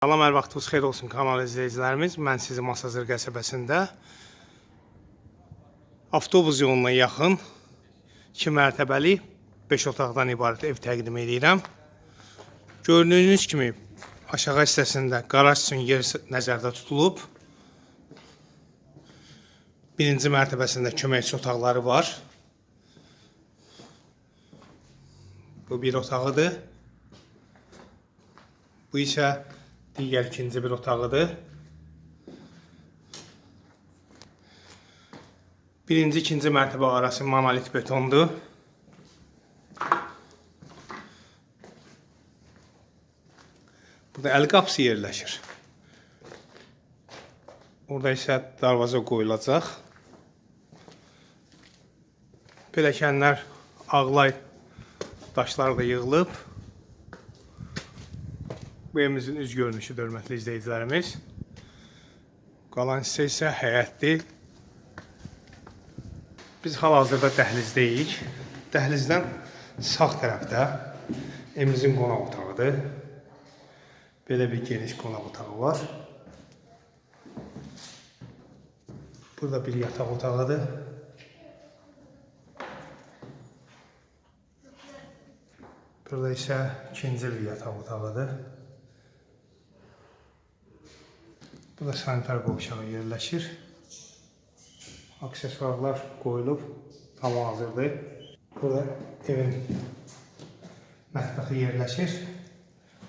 Salam, hər vaxtınız xeyir olsun kanal izləyicilərimiz. Mən sizi Masazır qəsəbəsində avtobus yoluna yaxın 2 mərtəbəli 5 otaqdan ibarət ev təqdim edirəm. Gördüyünüz kimi aşağı hissəsində qaraj üçün yer nəzərdə tutulub. Birinci mərtəbəsində köməkçi otaqları var. Bu bir otağıdır. Bu isə digər ikinci bir otağıdır. Birinci, ikinci mərtəbə arası monolit betondur. Burada əl qapısı yerləşir. Burada isə darvaza qoyulacaq. Pilləkənlər ağlay daşlar da yığılıb. Bu evimizin üz görünüşüdür, hörmətli izləyicilərimiz. Qalan hissə isə həyətdir. Biz hal-hazırda dəhlizdəyik. Dəhlizdən sağ tərəfdə evimizin qonaq otağıdır. Belə bir geniş qonaq otağı var. Burada bir yataq otağıdır. Burada isə ikinci bir yataq otağıdır. Burada sanitar qovşağı yerləşir. Aksesuarlar qoyulub, tam hazırdır. Burada evin mətbəxi yerləşir.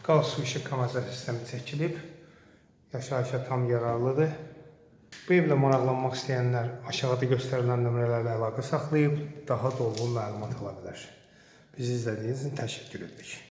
Qaz su işıq kanalizasiya sistemi çəkilib. Yaşayışa tam yararlıdır. Bu evlə maraqlanmaq istəyənlər aşağıda göstərilən nömrələrlə əlaqə saxlayıb daha dolğun məlumat ala bilər. Bizi izlədiyiniz üçün təşəkkür edirik.